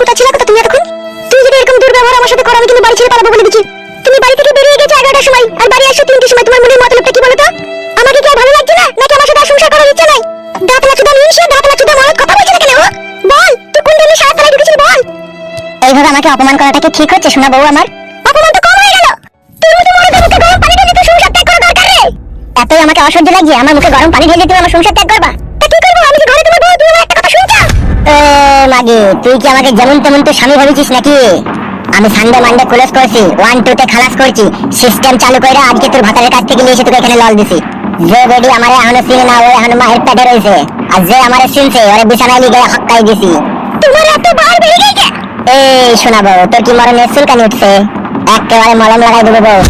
কোথা ছিল কোথা তুমি এতক্ষণ? তুমি যদি এরকম দুর্ব্যবহার আমার সাথে করো, আমি কিন্তু বাড়ি ছেড়ে পালাবো বলে দিচ্ছি। তুমি বাড়ি থেকে বেরিয়ে গেছো এগারোটার সময়, আর বাড়ি আসছো তিনটের সময়। তোমার মনের মতলবটা কি বলো তো আমাকে কি ভালো লাগছে না? নাকি আমার সাথে সংসার করার ইচ্ছা নাই? দাঁতলা চুদা মিনসে দাঁতলা চুদা মরদ কথা বলছিস কেন ও? বল, তুই কোন দিনে সাত তলায় ঢুকেছিস বল। এইভাবে আমাকে অপমান করাটা কি ঠিক হচ্ছে শোনা বউ আমার? অপমান তো কম হয়ে গেল। তুই মতো মরদের মুখে গরম পানি ঢেলে তুই সংসার ত্যাগ করা দরকার রে এতই আমাকে অসহ্য লাগছে আমার মুখে গরম পানি ঢেলে তুমি আমার সংসার ত্যাগ করবা? তা কি করব? আমি যে ঘরে তোমার বউ? তুমি আমার একটা কথা শুনছো? মাগি তুই কি আমাকে যেমন তেমন তো স্বামী ভেবেছিস নাকি? আমি সানডে মানডে ক্লোজ করছি ওয়ান টু তে খালাস করছি সিস্টেম চালু করে আজকে তোর ভাতারের কাছ থেকে নিয়ে এসে তোকে এখানে লল দিছি। যে বেডি আমারে এখনও চিনে না ও এখনও মায়ের পেটে রয়েছে আর যে আমারে চিনছে ওরে বিছানায় নিয়ে গিয়ে হক্কাই দিছি। তোমার এত বার বেড়ে গেছে? এই শোনাবো তোর কি মরণের চুলকানি উঠছে? একেবারে মলম লাগাই দেবো বউ।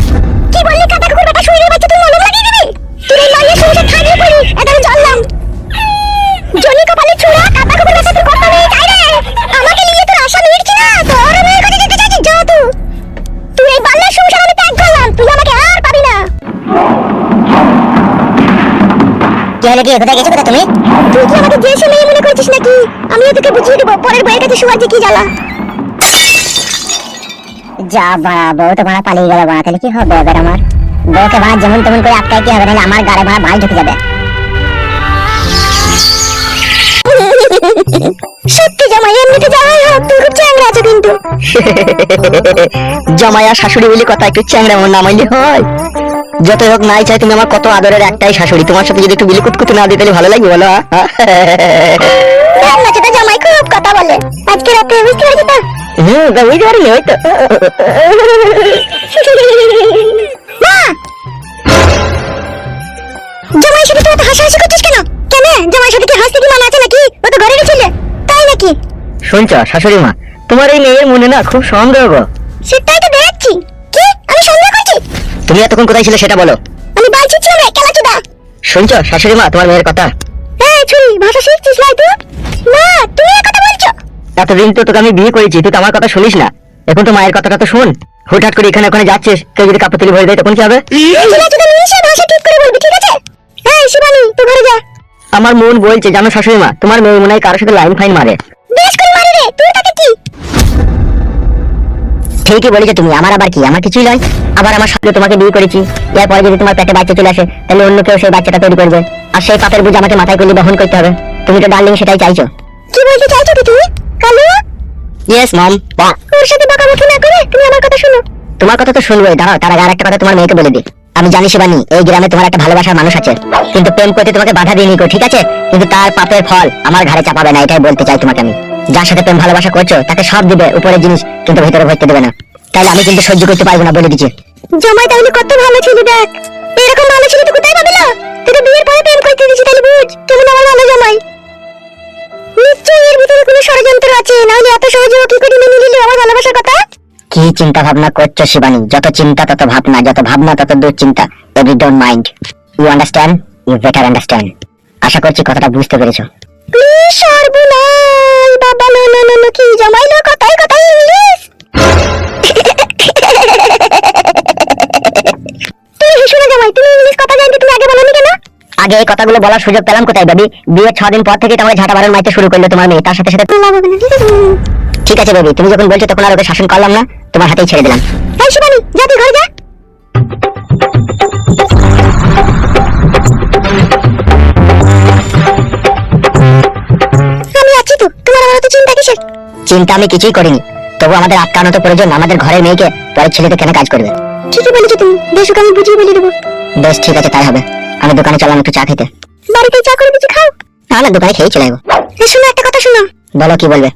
কি হলো কোথায় গেছো? কোথায় তুমি? তুই কি আমাকে যে মেয়ে মনে করছিস নাকি? আমিও তোকে বুঝিয়ে দেবো পরের বইয়ের কাছে শোয়ার যে কি জ্বালা। যা বাড়া বউ তো ভাড়া পালিয়ে গেল বাড়া তাহলে কি হবে এবার আমার? বউকে ভাড়া যেমন তেমন করে আটকায় কি হবে নাহলে আমার গাড়ি ঢুকে যাবে। সত্যি জামাই এমনিতে যাওয়াই হোক তুমি খুব চ্যাংরা আছো কিন্তু। জামাই আর শাশুড়ি বলে কথা একটু চ্যাংরা মন নামাইলে হয়? যতই হোক নাই চাই তুমি আমার কত আদরের একটাই শাশুড়ি। তোমার সাথে যদি একটু বিলি কুতকুতে না দিই তাহলে ভালো লাগবে বলো হ্যাঁ? জামাই? খুব কথা বলে। আজকে রাতে বুঝতে পারছি তো? হুম বুঝতে পারি হয়তো মা! জামাই সাথে তুই এত হাসাহাসি করছিস কেন? কেন? জামাই সাথে কি হাসতে কি মানা আছে নাকি? ও তো ঘরে ছিল। তাই নাকি? শুনছ শাশুড়ি মা তোমার এই মেয়ের মনে না খুব সন্দেহ গো। সেটাই তো দেখছি। কি? আমি সন্দেহ করছি? তুমি এতক্ষণ কোথায় ছিলে সেটা বলো। আমি বালছি ছিলাম রে কেলা চুদা শুনছ? শাশুড়ি মা তোমার মেয়ের কথা। এই ছুরি ভাষা শিখছিস লাই তুই? মা তুমি এই কথা বলছো? এতদিন তো তোকে আমি বিয়ে করেছি তুই তো আমার কথা শুনিস না। এখন তো মায়ের কথাটা তো শোন। হুটহাট করে এখানে ওখানে যাচ্ছিস কেউ যদি কাপড় তুলি ভরে দেয় তখন কি হবে? ছেলে চুদা মিশে ভাষা ঠিক করে বলবি ঠিক আছে? এই শিবানী তুই ঘরে যা। আমার মন বলছে জানো শাশুড়ি মা তোমার মেয়ে মনে হয় কারোর সাথে লাইন ফাইন মারে। বেশ করে মারি রে তুই তাকে কি? ঠিকই বলেছ তুমি আমার আবার কি? আমার কিছুই নয়। আবার আমার সাথে তোমাকে বিয়ে করেছি। এরপরে যদি তোমার পেটে বাচ্চা চলে আসে তাহলে অন্য কেউ সেই বাচ্চাটা তৈরি করবে। আর সেই পাপের বুঝ আমাকে মাথায় করলে বহন করতে হবে। তুমি তো ডার্লিং সেটাই চাইছো। কি বলতে চাইছো তুমি? কালু? ইয়েস মম ওর সাথে বকাবকি না করে তুমি আমার কথা শোনো। তোমার কথা তো শুনবোই দাঁড়াও তার আগে আরেকটা কথা তোমার মেয়েকে বলে দিই। আমি জানি শিবানী এই গ্রামে তোমার একটা ভালোবাসার মানুষ আছে। কিন্তু প্রেম করতে তোমাকে বাধা দিয়ে নিকো ঠিক আছে? কিন্তু তার পাপের ফল আমার ঘাড়ে চাপাবে না এটাই বলতে চাই তোমাকে আমি। যার সাথে প্রেম ভালোবাসা করছ তাকে সব দিবে উপরের জিনিস কিন্তু ভিতরে ভরতে দেবে না। তাহলে আমি কিন্তু সহ্য করতে পারব না বলে দিচ্ছি। জামাই তাহলে কত ভালো ছিল দেখ। এরকম ভালো ছিল তুই কোথায় পাবি না? তুই বিয়ের পরে প্রেম করতে দিয়েছিস তাহলে বুঝ কেমন আমার ভালো জামাই। নিশ্চয়ই এর ভিতরে কোনো ষড়যন্ত্র আছে নাহলে এত সহজে ও কি করে মেনে নিলি আমার ভালোবাসার কথা? কি চিন্তা ভাবনা করছ শিবানী? যত চিন্তা তত ভাবনা যত ভাবনা তত দুশ্চিন্তা every don't mind you understand you better understand আশা করছি কথাটা বুঝতে পেরেছ। প্লিজ সর্বনাশ! আগে এই কথাগুলো বলার সুযোগ পেলাম কোথায় বেবি? বিয়ের ছ দিন পর থেকে তোমার ঝাঁটা বারণ মাইতে শুরু করল তোমার মেয়ে তার সাথে সাথে ঠিক আছে বেবি তুমি যখন বলছো তখন আর ওকে শাসন করলাম না তোমার হাতেই ছেড়ে দিলাম। এই শিবানী যা তুই ঘরে যা। আমি আছি তো তোমার আমার তো চিন্তা কিসের? চিন্তা আমি কিছুই করিনি। তবু আমাদের আটকানো তো প্রয়োজন আমাদের ঘরের মেয়েকে পরের ছেলেতে কেন কাজ করবে? ঠিকই বলেছ তুমি বেশুক আমি বুঝিয়ে বলে দেবো। বেশ ঠিক আছে তাই হবে। আমি দোকানে চলাম একটু চা খেতে। বাড়িতে চা করে কিছু খাও? না দোকানে খেয়ে চলে যাব শোনো একটা কথা শোনো। বলো কি বলবে?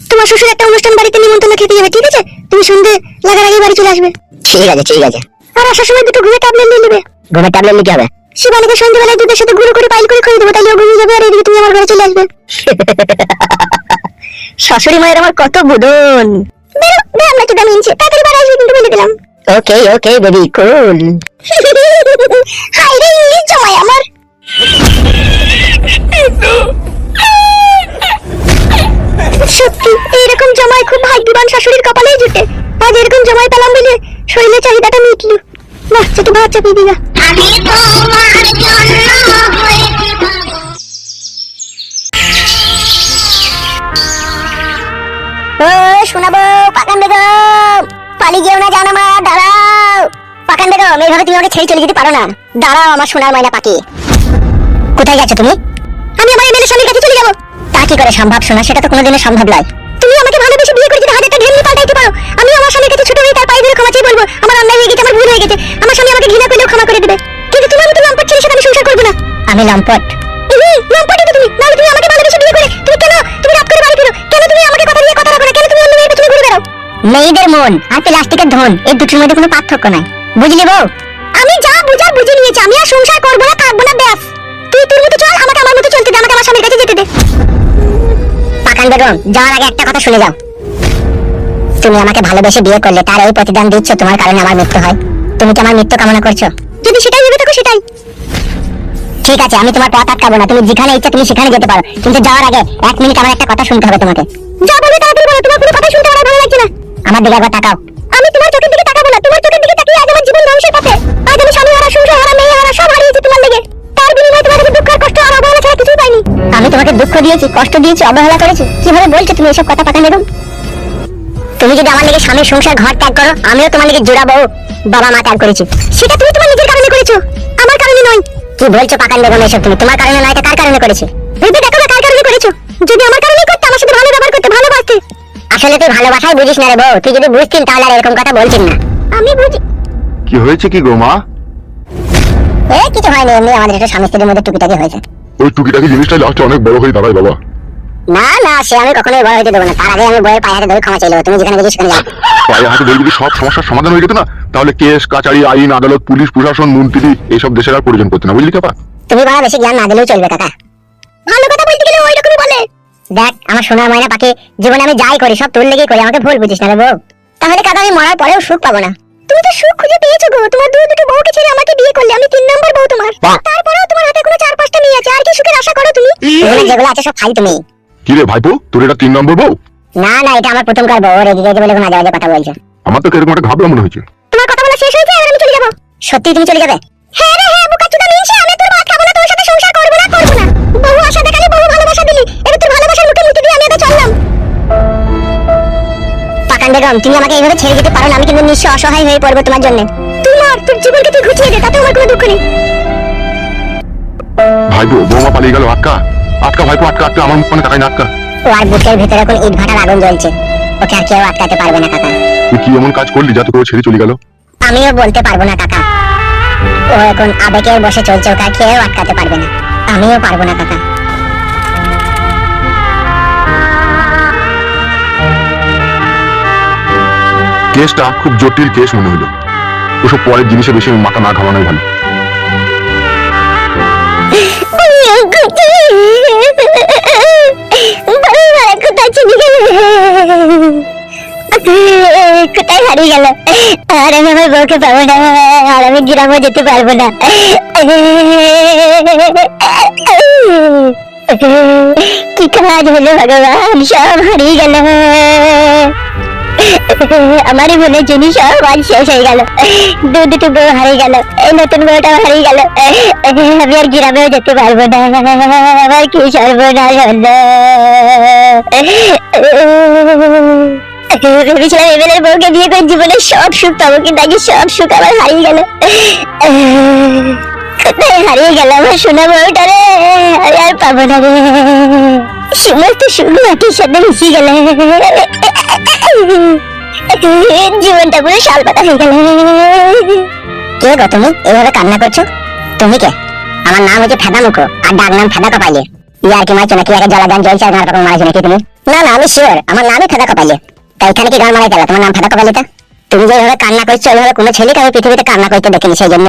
তোমার শ্বশুর একটা অনুষ্ঠান বাড়িতে নিমন্ত্রণ খেতে যাবে ঠিক আছে? তুমি সন্ধে লাগার আগে বাড়ি চলে আসবে। ঠিক আছে ঠিক আছে। আর আসার সময় দুটো ঘুরে ট্যাবলেট নিয়ে নেবে। ঘুমের ট্যাবলেট লিখে হবে? শিবানীকে সন্ধ্যেবেলায় দুধের সাথে গুঁড়ো করে পাইল করে খেয়ে দেবো তাহলে ও ঘুমিয়ে যাবে আর এদিকে তুমি আমার ঘরে চলে আসবে। শাশুড়ি মায়ের আমার কত বুদন। বেরো না চুদা মিনছে তাড়াতাড়ি বাড়ি আসবে কিন্তু বলে দিলাম। ওকে ওকে বেবি কুল রে ইংলিশ জামাই আমার। সত্যি এইরকম জামাই খুব ভাগ্যবান শাশুড়ির কপালেই জুটে। আজ এরকম জামাই পেলাম বলে শরীরের চাহিদাটা মিটলো। বাহ ছোট ভাত চাপিয়ে দিগা আমি তোমার জন্য ও শোনাবো পাকান বেগম পালিয়ে যেও না জান আমার দাঁড়াও। বেগম এইভাবে তুমি আমাকে ছেড়ে চলে যেতে পারো না। দাঁড়াও আমার সোনার ময়না কোথায় তুমি? আমি আমার এমএলএ কাছে চলে তা কি করে সম্ভব সেটা তো কোনোদিনও সম্ভব নয়। তুমি আমাকে ভালোবেসে বিয়ে করে যদি হাজারটা ঢেমনি পাল্টাইতে পারো আমি আমার কাছে ছোট হয়ে তার পায়ে ধরে ক্ষমা চেয়ে বলব, আমার অন্যায় হয়ে গেছে, আমার ভুল হয়ে গেছে। আমার আমাকে ঘৃণা করলেও ক্ষমা করে দেবে। কিন্তু তুমি আমি তো লম্পট আমি সংসার করব না। আমি লম্পট। লম্পটই তো তুমি। নাহলে তুমি আমাকে ভালোবেসে বিয়ে করে তুমি কেন, তুমি রাত করে বাড়ি কেন তুমি আমাকে কথা দিয়ে কথা রাখো না? কেন তুমি অন্য মেয়ের পেছনে ঘুরে বেড়াও? মেয়েদের মন আর প্লাস্টিকের ধন, এই দুটোর মধ্যে কোনো পার্থক্য নাই। বুঝলি বউ? আমি যা বুঝার বুঝে নিয়েছি আমি আর সংসার করব না থাকব না ব্যাস। তুই তোর মতো চল আমাকে আমার মতো চলতে দে আমাকে আমার স্বামীর কাছে যেতে দে। পাকান বেগম যাওয়ার আগে একটা কথা শুনে যাও। তুমি আমাকে ভালোবেসে বিয়ে করলে তার এই প্রতিদান দিচ্ছ তোমার কারণে আমার মৃত্যু হয়। তুমি কি আমার মৃত্যু কামনা করছ? যদি সেটাই ভেবে থাকো সেটাই। ঠিক আছে আমি তোমার পথ আটকাবো না তুমি যেখানে ইচ্ছা তুমি সেখানে যেতে পারো। কিন্তু যাওয়ার আগে এক মিনিট আমার একটা কথা শুনতে হবে তোমাকে। যা বলবে তাড়াতাড়ি বলো তোমার কোনো কথা শুনতে আমার ভালো লাগছে না। আমার দিকে একবার তাকাও। আমি তোমার চোখের দিকে তাকাবো না তোমার চোখের দিকে আজ আমার জীবন ধ্বংসের পথে। আজ আমি স্বামী সংসার মেয়ে সব হারিয়েছি তোমার লেগে। তার বিনিময়ে তোমার কাছে দুঃখ আর কষ্ট আর অবহেলা ছাড়া কিছুই পাইনি। আমি তোমাকে দুঃখ দিয়েছি, কষ্ট দিয়েছি, অবহেলা করেছি। কীভাবে বলছো তুমি এসব কথা বেগম? তুমি যদি আমার লেগে স্বামীর সংসার ঘর ত্যাগ করো, আমিও তোমার লেগে জোড়া বউ, বাবা মা ত্যাগ করেছি। সেটা তুমি তোমার নিজের কারণে করেছ। আমার কারণে নয়। কি বলছো এসব তুমি? তোমার কারণে নয় কার কারণে করেছি? ভেবে দেখো না কার কারণে করেছ। যদি আমার কারণে করতে, আমার সাথে ভালো ব্যবহার করতে, ভালোবাসতে। আসলে তুই ভালোবাসাই বুঝিস না রে বউ। তুই যদি বুঝতিন তাহলে আর এরকম কথা বলতিন না। আমি বুঝি কি হয়েছে কি গো মা? এ কিছু হয়নি এমনি আমাদের একটা স্বামী স্ত্রীর মধ্যে টুকিটাকি হয়েছে। ওই টুকিটাকি জিনিসটা লাস্টে অনেক বড় হয়ে দাঁড়ায় বাবা। না না সে আমি কখনোই বড় হইতে দেবো না। তার আগে আমি বইয়ের পায়ে হাতে ধরে ক্ষমা তুমি যেখানে গেছি সেখানে যাও। পায়ে হাতে ধরে যদি সব সমস্যার সমাধান হয়ে যেত না তাহলে কেস কাচারি আইন আদালত পুলিশ প্রশাসন মন্ত্রী এইসব দেশের আর প্রয়োজন পড়তো না। বুঝলি কাপা তুমি বাবা বেশি জ্ঞান না দিলেও চলবে কাকা। ভালো কথা বলতে গেলে ওই রকমই বলে। দেখ আমার সোনার ময়না পাখি জীবনে আমি যাই করি সব তোর লেগেই করি আমাকে ভুল বুঝিস না রে বউ। তাহলে কাকা আমি মরার পরেও সুখ পাবো না। তুমি তো সুখ খুঁজে পেয়েছ গো। তোমার দু দুটো বউকে ছেড়ে আমাকে বিয়ে করলে আমি তিন নম্বর বউ তোমার। তারপরেও তোমার হাতে কোনো চার পাঁচটা মেয়ে আছে আর কি সুখের আশা করো তুমি? যেগুলো আছে সব খাই তুমি কি রে ভাইপো তোর এটা তিন নম্বর বউ? না না এটা আমার প্রথমকার বউ রেগে গেছে বলে কোনো আজে কথা বলছো। আমার তো কীরকম একটা মনে হয়েছে। তোমার কথা বলা শেষ হয়েছে? এবার আমি চলে যাব। সত্যি তুমি চলে যাবে? হ্যাঁ রে হ্যাঁ মিনছে আমি তোর ভাত খাব না তোর সাথে সংসার বেগম তুমি আমাকে এইভাবে ছেড়ে যেতে পারো না আমি কিন্তু নিশ্চয় অসহায় হয়ে পড়ব তোমার জন্য। তোমার তোর জীবনকে তুই ঘুচিয়ে দে তাতে আমার কোনো দুঃখ নেই। ভাইপো বৌমা পালিয়ে গেল আটকা। আটকা ভাইপো আটকা আটকা আমার মুখ মানে তাকাই না আটকা। ও আর বুকের ভিতরে এখন ইট ভাটার আগুন জ্বলছে। ওকে আর কেউ আটকাতে পারবে না কাকা। তুই কি এমন কাজ করলি যাতে তোর ছেড়ে চলে গেল? আমিও বলতে পারব না কাকা। ও এখন আবেগে বসে চলছে ওকে আর কেউ আটকাতে পারবে না। আমিও পারব না কাকা। কেসটা খুব জটিল কেস মনে হলো। ওসব পরের জিনিসে বেশি মাথা না ঘামানোই ভালো। কোথায় হারিয়ে গেল? আর আমি আমার বউকে পাবো না আর আমি গ্রামে যেতে পারব না। কি কাজ হলো ভগবান? সব হারিয়ে গেল। আমার মনের জিনিস সব শেষ হয়ে গেল। দু দুটো বউ হারিয়ে গেল। এই নতুন বউটাও হারিয়ে গেল। আমি আর গ্রামেও যেতে পারব না। আমার কি সর্বনাশ হলো? ভেবেছিলাম এমএলএর বউকে বিয়ে করে জীবনে সব সুখ পাবো, কিন্তু আগে সব সুখ আমার হারিয়ে গেল। হারিয়ে গেল আমার বউটা রে। আর পাবো না রে। সুখ মাটির সাথে গেল জীবনটা পুরো শালপাতা হয়ে কে গো তুমি? এইভাবে কান্না করছ? তুমি কে? আমার নাম হচ্ছে ফেদা আর ডাক নাম ফেদা কপাইলে। ইয়ার কি মারছো নাকি? আগে জ্বালা গান নাকি তুমি? না না, আমি শিওর আমার নামই ফেদা কপাইলে। তাই এখানে কি গান মারাই গেল? তোমার নাম ফেদা কপাইলে তা? তুমি যেভাবে কান্না করছ, ওইভাবে কোনো ছেলেকে আমি পৃথিবীতে কান্না করতে দেখিনি, সেই জন্য।